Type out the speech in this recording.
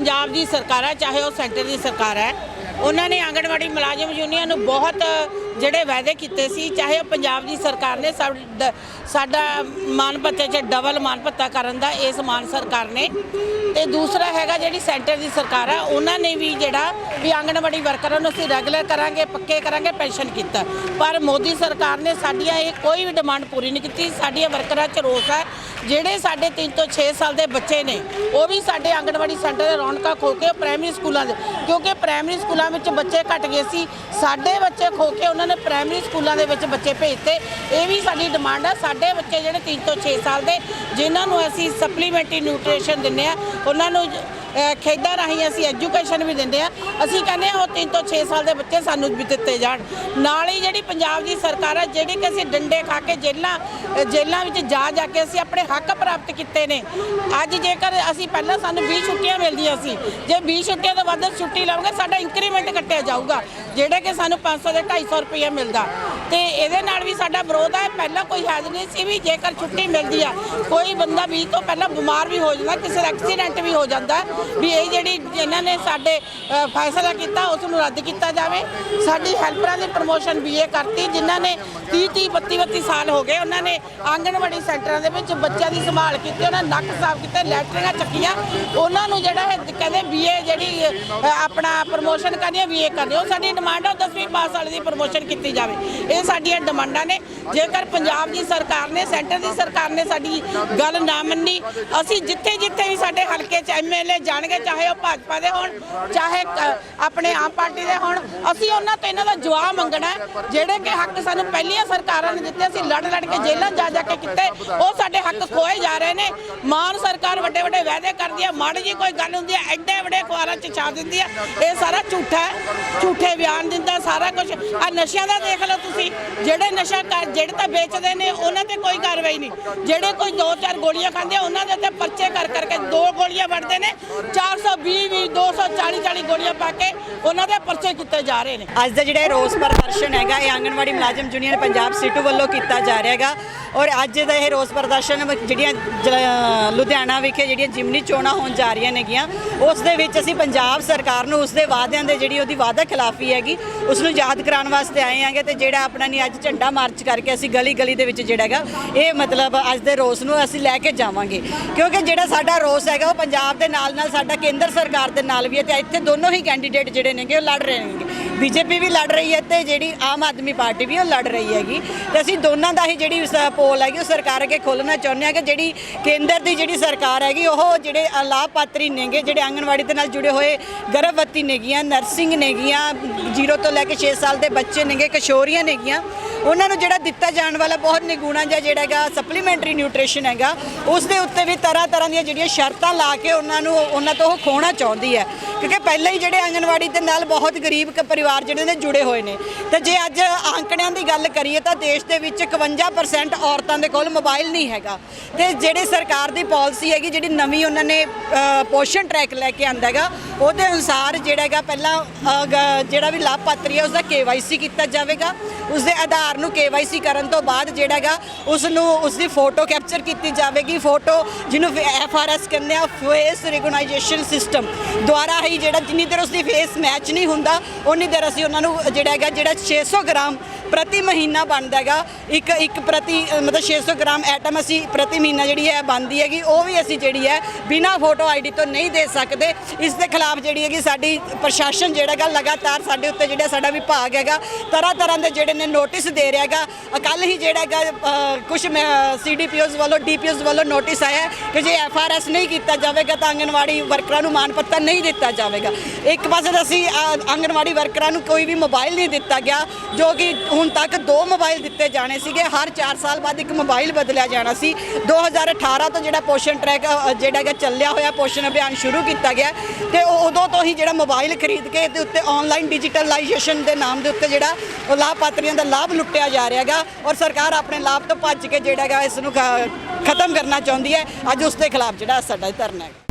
ਪੰਜਾਬ ਦੀ ਸਰਕਾਰ ਹੈ, ਚਾਹੇ ਉਹ ਸੈਂਟਰ ਦੀ ਸਰਕਾਰ ਹੈ। ਉਹਨਾਂ ਨੇ ਆਂਗਣਵਾੜੀ ਮੁਲਾਜ਼ਮ ਯੂਨੀਅਨ ਨੂੰ ਬਹੁਤ ਜਿਹੜੇ ਵਾਅਦੇ ਕੀਤੇ ਸੀ, ਚਾਹੇ ਉਹ ਪੰਜਾਬ ਦੀ ਸਰਕਾਰ ਨੇ ਸਾਡ- ਸਾਡਾ ਮਾਨ ਭੱਤੇ 'ਚ ਡਬਲ ਮਾਨ ਭੱਤਾ ਕਰਨ ਦਾ ਇਸ ਮਾਨ ਸਰਕਾਰ ਨੇ। ਤੇ ਦੂਸਰਾ ਹੈਗਾ ਜਿਹੜੀ ਸੈਂਟਰ ਦੀ ਸਰਕਾਰ ਹੈ ਉਹਨਾਂ ਨੇ ਵੀ ਜਿਹੜਾ ਵੀ ਆਂਗਣਵਾੜੀ ਵਰਕਰਾਂ ਨੂੰ ਅਸੀਂ ਰੈਗੂਲਰ ਕਰਾਂਗੇ, ਪੱਕੇ ਕਰਾਂਗੇ, ਪੈਨਸ਼ਨ ਕੀਤਾ। ਪਰ ਮੋਦੀ ਸਰਕਾਰ ਨੇ ਸਾਡੀਆਂ ਇਹ ਕੋਈ ਵੀ ਡਿਮਾਂਡ ਪੂਰੀ ਨਹੀਂ ਕੀਤੀ। ਸਾਡੀਆਂ ਵਰਕਰਾਂ 'ਚ ਰੋਸ ਹੈ ਜਿਹੜੇ ਸਾਡੇ 3 ਤੋਂ 6 ਸਾਲ ਦੇ ਬੱਚੇ ਨੇ, ਉਹ ਵੀ ਸਾਡੇ ਆਂਗਣਵਾੜੀ ਸੈਂਟਰ ਦੇ ਰੌਣਕਾਂ ਖੋ ਕੇ ਪ੍ਰਾਇਮਰੀ ਸਕੂਲਾਂ ਦੇ ਕਿਉਂਕਿ ਪ੍ਰਾਇਮਰੀ ਸਕੂਲਾਂ ਵਿੱਚ ਬੱਚੇ ਘਟ ਗਏ ਸੀ, ਸਾਡੇ ਬੱਚੇ ਖੋ ਕੇ ਉਹਨਾਂ ਨੇ ਪ੍ਰਾਇਮਰੀ ਸਕੂਲਾਂ ਦੇ ਵਿੱਚ ਬੱਚੇ ਭੇਜਤੇ। ਇਹ ਵੀ ਸਾਡੀ ਡਿਮਾਂਡ ਆ। ਸਾਡੇ ਬੱਚੇ ਜਿਹੜੇ 3 ਤੋਂ 6 ਸਾਲ ਦੇ, ਜਿਨ੍ਹਾਂ ਨੂੰ ਅਸੀਂ ਸਪਲੀਮੈਂਟਰੀ ਨਿਊਟ੍ਰੀਸ਼ਨ ਦਿੰਦੇ ਆ, ਉਹਨਾਂ ਨੂੰ ਖੇਡਾਂ ਰਾਹੀਂ ਅਸੀਂ ਐਜੂਕੇਸ਼ਨ ਵੀ ਦਿੰਦੇ ਆ। ਅਸੀਂ ਕਹਿੰਦੇ ਆ ਉਹ 3 ਤੋਂ 6 ਸਾਲ ਦੇ ਬੱਚੇ ਸਾਨੂੰ ਵੀ ਦਿੱਤੇ ਜਾਣ। ਨਾਲ ਹੀ ਜਿਹੜੀ ਪੰਜਾਬ ਦੀ ਸਰਕਾਰ ਹੈ ਜਿਹੜੀ ਕਿ ਅਸੀਂ ਡੰਡੇ ਖਾ ਕੇ ਜੇਲਾਂ ਅਹ, ਜੇਲਾਂ ਵਿੱਚ ਜਾ ਜਾ ਕੇ ਅਸੀਂ ਆਪਣੇ ਹੱਕ ਪ੍ਰਾਪਤ ਕੀਤੇ ਨੇ। ਅੱਜ ਜੇਕਰ ਅਸੀਂ ਪਹਿਲਾਂ ਸਾਨੂੰ 20 ਛੁੱਟੀਆਂ ਮਿਲਦੀਆਂ ਸੀ ਜੇ 20 ਛੁੱਟੀਆਂ ਤੋਂ ਵੱਧ ਛੁੱਟੀ ਲਵਾਂਗੇ ਸਾਡਾ ਇੰਕਰੀਮੈਂਟ ਕੱਟਿਆ ਜਾਊਗਾ। ਜਿਹੜੇ ਕਿ ਸਾਨੂੰ 500 ਦੇ 250 ਰੁਪਏ ਮਿਲਦਾ। ਤੇ ਇਹਦੇ ਨਾਲ ਵੀ ਸਾਡਾ ਵਿਰੋਧ ਹੈ। ਪਹਿਲਾਂ ਕੋਈ ਹੱਦ ਨਹੀਂ ਸੀ ਵੀ ਜੇਕਰ ਛੁੱਟੀ ਮਿਲਦੀ ਆ, ਕੋਈ ਬੰਦਾ 20 ਤੋਂ ਪਹਿਲਾਂ ਬਿਮਾਰ ਵੀ ਹੋ ਜਾਂਦਾ, ਕਿਸੇ ਦਾ ਐਕਸੀਡੈਂਟ ਵੀ ਹੋ ਜਾਂਦਾ, ਵੀ ਇਹ ਜਿਹੜੀ ਇਹਨਾਂ ਨੇ ਸਾਡੇ ਫੈਸਲਾ ਕੀਤਾ ਉਸ ਨੂੰ ਰੱਦ ਕੀਤਾ ਜਾਵੇ। ਸਾਡੀ ਹੈਲਪਰਾਂ ਦੀ ਪ੍ਰਮੋਸ਼ਨ ਬੀਏ ਕਰਤੀ, ਜਿਨ੍ਹਾਂ ਨੇ 30 30 32 32 ਸਾਲ ਹੋ ਗਏ, ਉਹਨਾਂ ਨੇ ਆਂਗਣਵਾੜੀ ਸੈਂਟਰਾਂ ਦੇ ਵਿੱਚ ਬੱਚਿਆਂ ਦੀ ਸੰਭਾਲ ਕੀਤੀ, ਉਹਨਾਂ ਨੱਕ ਸਾਫ਼ ਕੀਤੇ ਲੈਟਰਿੰਗਾਂ ਚੱਕੀਆਂ। ਉਹਨਾਂ ਨੂੰ ਜਿਹੜਾ ਹੈ ਕਹਿੰਦੇ ਬੀਏ ਜਿਹੜੀ ਆਪਣਾ ਪ੍ਰਮੋਸ਼ਨ ਕਰਨੀ ਹੈ ਬੀਏ ਕਰਨੀ ਉਹ ਸਾਡੀ ਡਿਮਾਂਡ ਹੈ 10ਵੀਂ ਪਾਸ ਵਾਲੇ ਦੀ ਪ੍ਰਮੋਸ਼ਨ ਕੀਤੀ ਜਾਵੇ। ਇਹ ਸਾਡੀਆਂ ਡਿਮਾਂਡਾਂ ਨੇ। ਜੇਕਰ ਪੰਜਾਬ ਦੀ ਸਰਕਾਰ ਨੇ, ਸੈਂਟਰ ਦੀ ਸਰਕਾਰ ਨੇ ਸਾਡੀ ਗੱਲ ਨਾ ਮੰਨੀ, ਅਸੀਂ ਜਿੱਥੇ ਜਿੱਥੇ ਵੀ ਸਾਡੇ ਹਲਕੇ 'ਚ ਐਮਐਲਏ ਜਾਣਗੇ, ਚਾਹੇ ਉਹ ਭਾਜਪਾ ਦੇ ਹੋਣ, ਚਾਹੇ ਆਪਣੇ ਆਮ ਪਾਰਟੀ ਦੇ ਹੋਣ, ਅਸੀਂ ਉਹਨਾਂ ਤੋਂ ਇਹਨਾਂ ਦਾ ਜਵਾਬ ਮੰਗਣਾ ਜਿਹੜੇ ਕਿ ਹੱਕ ਸਾਨੂੰ ਪਹਿਲੀਆਂ ਸਰਕਾਰਾਂ ਨੇ ਦਿੱਤੇ, ਅਸੀਂ ਲੜ ਲੜ ਕੇ ਜੇਲ੍ਹਾਂ ਜਾ ਜਾ ਕੇ ਕੀਤੇ, ਉਹ ਸਾਡੇ ਹੱਕ ਖੋਏ ਜਾ ਰਹੇ ਨੇ। ਮਾਨ ਸਰਕਾਰ ਵੱਡੇ ਵੱਡੇ ਵਾਅਦੇ ਕਰਦੀ ਹੈ, ਮਾੜੀ ਜੀ ਕੋਈ ਗੱਲ ਹੁੰਦੀ ਹੈ, ਐਡੇ ਵੱਡੇ ਅਖਬਾਰਾਂ 'ਚ ਛਾ ਦਿੰਦੀ ਹੈ। ਇਹ ਸਾਰਾ ਝੂਠਾ ਹੈ, ਝੂਠੇ ਬਿਆਨ ਦਿੰਦਾ, ਸਾਰਾ ਕੁਝ ਆ ਨਸ਼ਿਆਂ ਦਾ ਦੇਖ ਲਓ ਤੁਸੀਂ। ਜਿਹੜੇ ਨਸ਼ਾ ਕਰ ਜਿਹੜੇ ਤਾਂ ਵੇਚਦੇ ਨੇ ਉਹਨਾਂ ਤੇ ਕੋਈ ਕਾਰਵਾਈ ਨਹੀਂ। ਜਿਹੜੇ ਕੋਈ ਦੋ ਚਾਰ ਗੋਲੀਆਂ ਖਾਂਦੇ ਆ, ਉਹਨਾਂ ਦੇ ਉੱਤੇ ਪਰਚੇ ਕਰ ਕਰਕੇ ਦੋ ਗੋਲੀਆਂ ਵੜਦੇ ਨੇ 420 ਵੀ 240 40 ਗੋਲੀਆਂ ਪਾ ਕੇ ਉਹਨਾਂ ਦੇ ਪਰਚੇ ਕੀਤੇ ਜਾ ਰਹੇ ਨੇ। ਅੱਜ ਦਾ ਜਿਹੜਾ ਰੋਸ ਪ੍ਰਦਰਸ਼ਨ ਹੈਗਾ ਇਹ ਆਂਗਣਵਾੜੀ ਮੁਲਾਜ਼ਮ ਯੂਨੀਅਨ ਪੰਜਾਬ ਸੀਟੂ ਵੱਲੋਂ ਕੀਤਾ ਜਾ ਰਿਹਾ ਹੈਗਾ। ਔਰ ਅੱਜ ਦਾ ਇਹ ਰੋਸ ਪ੍ਰਦਰਸ਼ਨ ਜਿਹੜੀਆਂ ਲੁਧਿਆਣਾ ਵਿਖੇ ਜਿਹੜੀਆਂ ਜਿਮਨੀ ਚੋਣਾਂ ਹੋਣ ਜਾ ਰਹੀਆਂ ਨੇਗੀਆਂ ਉਸ ਦੇ ਵਿੱਚ ਅਸੀਂ ਪੰਜਾਬ ਸਰਕਾਰ ਨੂੰ ਉਸ ਦੇ ਵਾਅਦਿਆਂ ਦੇ ਜਿਹੜੀ ਉਹਦੀ ਵਾਅਦਾ ਖਿਲਾਫੀ ਹੈਗੀ ਉਸ ਨੂੰ ਯਾਦ ਕਰਾਉਣ ਵਾਸਤੇ ਆਏ ਆਂਗੇ ਤੇ ਜਿਹੜਾ ਆਪਣਾ ਨਹੀਂ ਅੱਜ ਝੰਡਾ ਮਾਰਚ ਕਰਕੇ ਅਸੀਂ ਗਲੀ ਗਲੀ ਦੇ ਵਿੱਚ ਜਿਹੜਾ ਹੈਗਾ, ਇਹ ਮਤਲਬ ਅੱਜ ਦੇ ਰੋਸ ਨੂੰ ਅਸੀਂ ਲੈ ਕੇ ਜਾਵਾਂਗੇ। ਕਿਉਂਕਿ ਜਿਹੜਾ ਸਾਡਾ ਰੋਸ ਹੈਗਾ, ਉਹ ਪੰਜਾਬ ਦੇ ਨਾਲ ਨਾਲ ਸਾਡਾ ਕੇਂਦਰ ਸਰਕਾਰ ਦੇ ਨਾਲ ਵੀ ਹੈ ਤੇ ਇੱਥੇ ਦੋਨੋਂ ਹੀ ਕੈਂਡੀਡੇਟ ਜਿਹੜੇ ਨੇਗੇ, ਉਹ ਲੜ ਰਹੇ ਨੇਗੇ। ਬੀਜੇਪੀ ਵੀ ਲੜ ਰਹੀ ਹੈ ਤੇ ਜਿਹੜੀ ਆਮ ਆਦਮੀ ਪਾਰਟੀ ਵੀ ਉਹ ਲੜ ਰਹੀ ਹੈਗੀ। ਤੇ ਅਸੀਂ ਦੋਨਾਂ ਦਾ ਹੀ ਜਿਹੜੀ ਸ- ਪੋਲ ਹੈਗੀ, ਉਹ ਸਰਕਾਰ ਅੱਗੇ ਖੋਲਣਾ ਚਾਹੁੰਦੇ ਹਾਂ ਕਿ ਜਿਹੜੀ ਕੇਂਦਰ ਦੀ ਜਿਹੜੀ ਸਰਕਾਰ ਹੈਗੀ, ਉਹ ਜਿਹੜੇ ਲਾਭਪਾਤਰੀ ਨੇਗੇ, ਜਿਹੜੇ ਆਂਗਣਵਾੜੀ ਦੇ ਨਾਲ ਜੁੜੇ ਹੋਏ ਗਰਭਵਤੀ ਨੇਗੀਆਂ, ਨਰਸਿੰਗ ਨੇਗੀਆਂ 0 ਤੋਂ ਲੈ ਕੇ 6 ਸਾਲ ਦੇ ਬੱਚੇ ਨੇਗੇ, ਕਿਸ਼ੋਰੀਆਂ ਨੇਗੀਆਂ, ਉਹਨਾਂ ਨੂੰ ਜਿਹੜਾ ਦਿੱਤਾ ਜਾਣ ਵਾਲਾ ਬਹੁਤ ਨਿਗੂਣਾ ਜਿਹਾ ਜਿਹੜਾ ਹੈਗਾ ਸਪਲੀਮੈਂਟਰੀ ਨਿਊਟ੍ਰੀਸ਼ਨ ਹੈਗਾ, ਉਸ ਦੇ ਉੱਤੇ ਵੀ ਤਰ੍ਹਾਂ ਤਰ੍ਹਾਂ ਦੀਆਂ ਜਿਹੜੀਆਂ ਸ਼ਰਤਾਂ ਲਾ ਕੇ ਉਹਨਾਂ ਨੂੰ, ਉਹਨਾਂ ਤੋਂ ਉਹ ਖੋਣਾ ਚਾਹੁੰਦੀ ਹੈ। ਕਿਉਂਕਿ ਪਹਿਲਾਂ ਹੀ ਜਿਹੜੇ ਆਂਗਣਵਾੜੀ ਦੇ ਨਾਲ ਬਹੁਤ ਗਰੀਬ ਪਰਿਵਾਰ ਪਰਿਵਾਰ ਜਿਹੜੇ ਨੇ ਜੁੜੇ ਹੋਏ ਨੇ। ਤੇ ਜੇ ਅੱਜ ਆંકੜਿਆਂ ਦੀ ਗੱਲ ਕਰੀਏ ਤਾਂ ਦੇਸ਼ ਦੇ ਵਿੱਚ 51% ਔਰਤਾਂ ਦੇ ਕੋਲ ਮੋਬਾਈਲ ਨਹੀਂ ਹੈਗਾ। ਤੇ ਜਿਹੜੇ ਸਰਕਾਰ ਦੀ ਪਾਲਿਸੀ ਹੈਗੀ, ਜਿਹੜੀ ਨਵੀਂ ਉਹਨਾਂ ਨੇ ਪੋਸ਼ਣ ਟਰੈਕ ਲੈ ਕੇ ਆਂਦਾ ਹੈਗਾ ਉਹਦੇ ਅਨੁਸਾਰ ਜਿਹੜਾ ਹੈਗਾ ਪਹਿਲਾਂ ਜਿਹੜਾ ਵੀ ਲਾਭਪਾਤਰੀ ਹੈ ਉਸ ਦਾ KYC ਕੀਤਾ ਜਾਵੇਗਾ। ਉਸ ਦੇ ਆਧਾਰ ਨੂੰ KYC ਕਰਨ ਤੋਂ ਬਾਅਦ ਜਿਹੜਾ ਹੈਗਾ ਉਸ ਨੂੰ ਉਸ ਦੀ ਫੋਟੋ ਕੈਪਚਰ ਕੀਤੀ ਜਾਵੇਗੀ। ਫੋਟੋ ਜਿਹਨੂੰ FRS ਕਹਿੰਦੇ ਆ ਫੇਸ ਰੈਕਗਨਾਈਜੇਸ਼ਨ ਸਿਸਟਮ ਦੁਆਰਾ ਹੀ ਜਿਹੜਾ ਜਿੰਨੀ ਦੇਰ ਉਸ ਦੀ ਫੇਸ ਮੈਚ ਨਹੀਂ ਹੁੰਦਾ ਉਨੀ ਦੇਰ ਅਸੀਂ ਉਹਨਾਂ ਨੂੰ ਜਿਹੜਾ ਹੈਗਾ, ਜਿਹੜਾ 600 ਗ੍ਰਾਮ ਪ੍ਰਤੀ ਮਹੀਨਾ ਬਣਦਾ ਹੈਗਾ। ਇੱਕ ਇੱਕ ਪ੍ਰਤੀ ਅ, ਮਤਲਬ 600 ਗ੍ਰਾਮ ਐਟਮ ਅਸੀਂ ਪ੍ਰਤੀ ਮਹੀਨਾ ਜਿਹੜੀ ਹੈ ਬਣਦੀ ਹੈਗੀ। ਉਹ ਵੀ ਅਸੀਂ ਜਿਹੜੀ ਹੈ ਬਿਨਾ ਫੋਟੋ ਆਈਡੀ ਤੋਂ ਨਹੀਂ ਦੇ ਸਕਦੇ। ਇਸ ਦੇ ਖਿਲਾਫ ਜਿਹੜੀ ਹੈਗੀ ਸਾਡੀ ਪ੍ਰਸ਼ਾਸਨ ਜਿਹੜਾ ਹੈਗਾ ਲਗਾਤਾਰ ਸਾਡੇ ਉੱਤੇ ਜਿਹੜਾ ਸਾਡਾ ਵਿਭਾਗ ਹੈਗਾ ਤਰ੍ਹਾਂ ਤਰ੍ਹਾਂ ਦੇ ਜਿਹੜੇ ਨੇ ਨੋਟਿਸ ਦੇ ਰਿਹਾ ਹੈਗਾ। ਕੱਲ ਹੀ ਜਿਹੜਾ ਹੈਗਾ ਕੁਝ ਸੀਡੀਪੀਓਜ਼ ਵੱਲੋਂ ਡੀਪੀਓਜ਼ ਵੱਲੋਂ ਨੋਟਿਸ ਆਇਆ ਕਿ ਜੇ ਐਫਆਰਐਸ ਨਹੀਂ ਕੀਤਾ ਜਾਵੇਗਾ ਤਾਂ ਆਂਗਨਵਾੜੀ ਵਰਕਰਾਂ ਨੂੰ ਮਾਨ ਪੱਤਰ ਨਹੀਂ ਦਿੱਤਾ ਜਾਵੇਗਾ। ਇੱਕ ਪਾਸੇ ਤਾਂ ਅਸੀਂ ਅ, ਆਂਗਨਵਾੜੀ ਵਰਕਰਾਂ ਨੂੰ ਕੋਈ ਵੀ ਮੋਬਾਈਲ ਨਹੀਂ ਦਿੱਤਾ ਗਿਆ ਜੋ ਕਿ ਹੁਣ ਤੱਕ ਦੋ ਮੋਬਾਈਲ ਦਿੱਤੇ ਜਾਣੇ ਸੀਗੇ। ਹਰ 4 ਸਾਲ ਬਾਅਦ ਇੱਕ ਮੋਬਾਈਲ ਬਦਲਿਆ ਜਾਣਾ ਸੀ। 2018 ਤੋਂ ਜਿਹੜਾ ਪੋਸ਼ਣ ਟਰੈਕ ਜਿਹੜਾ ਹੈਗਾ ਚੱਲਿਆ ਹੋਇਆ ਪੋਸ਼ਣ ਅਭਿਆਨ ਸ਼ੁਰੂ ਕੀਤਾ ਗਿਆ ਤੇ ਉਦੋਂ ਤੋਂ ਹੀ ਜਿਹੜਾ ਮੋਬਾਈਲ ਖਰੀਦ ਕੇ ਇਹਦੇ ਉੱਤੇ ਆਨਲਾਈਨ ਡਿਜੀਟਲਾਈਜੇਸ਼ਨ ਦੇ ਨਾਮ ਦੇ ਉੱਤੇ ਜਿਹੜਾ ਲਾਭਪਾਤਰੀਆਂ ਦਾ ਲਾਭ ਲੁੱਟਿਆ ਜਾ ਰਿਹਾ ਹੈਗਾ ਔਰ ਸਰਕਾਰ ਆਪਣੇ ਲਾਭ ਤੋਂ ਭੱਜ ਕੇ ਜਿਹੜਾ ਹੈਗਾ ਇਸ ਨੂੰ ਖ- ਖਤਮ ਕਰਨਾ ਚਾਹੁੰਦੀ ਹੈ। ਅੱਜ ਉਸ ਦੇ ਖਿਲਾਫ ਜਿਹੜਾ ਸਾਡਾ ਧਰਨਾ ਹੈ।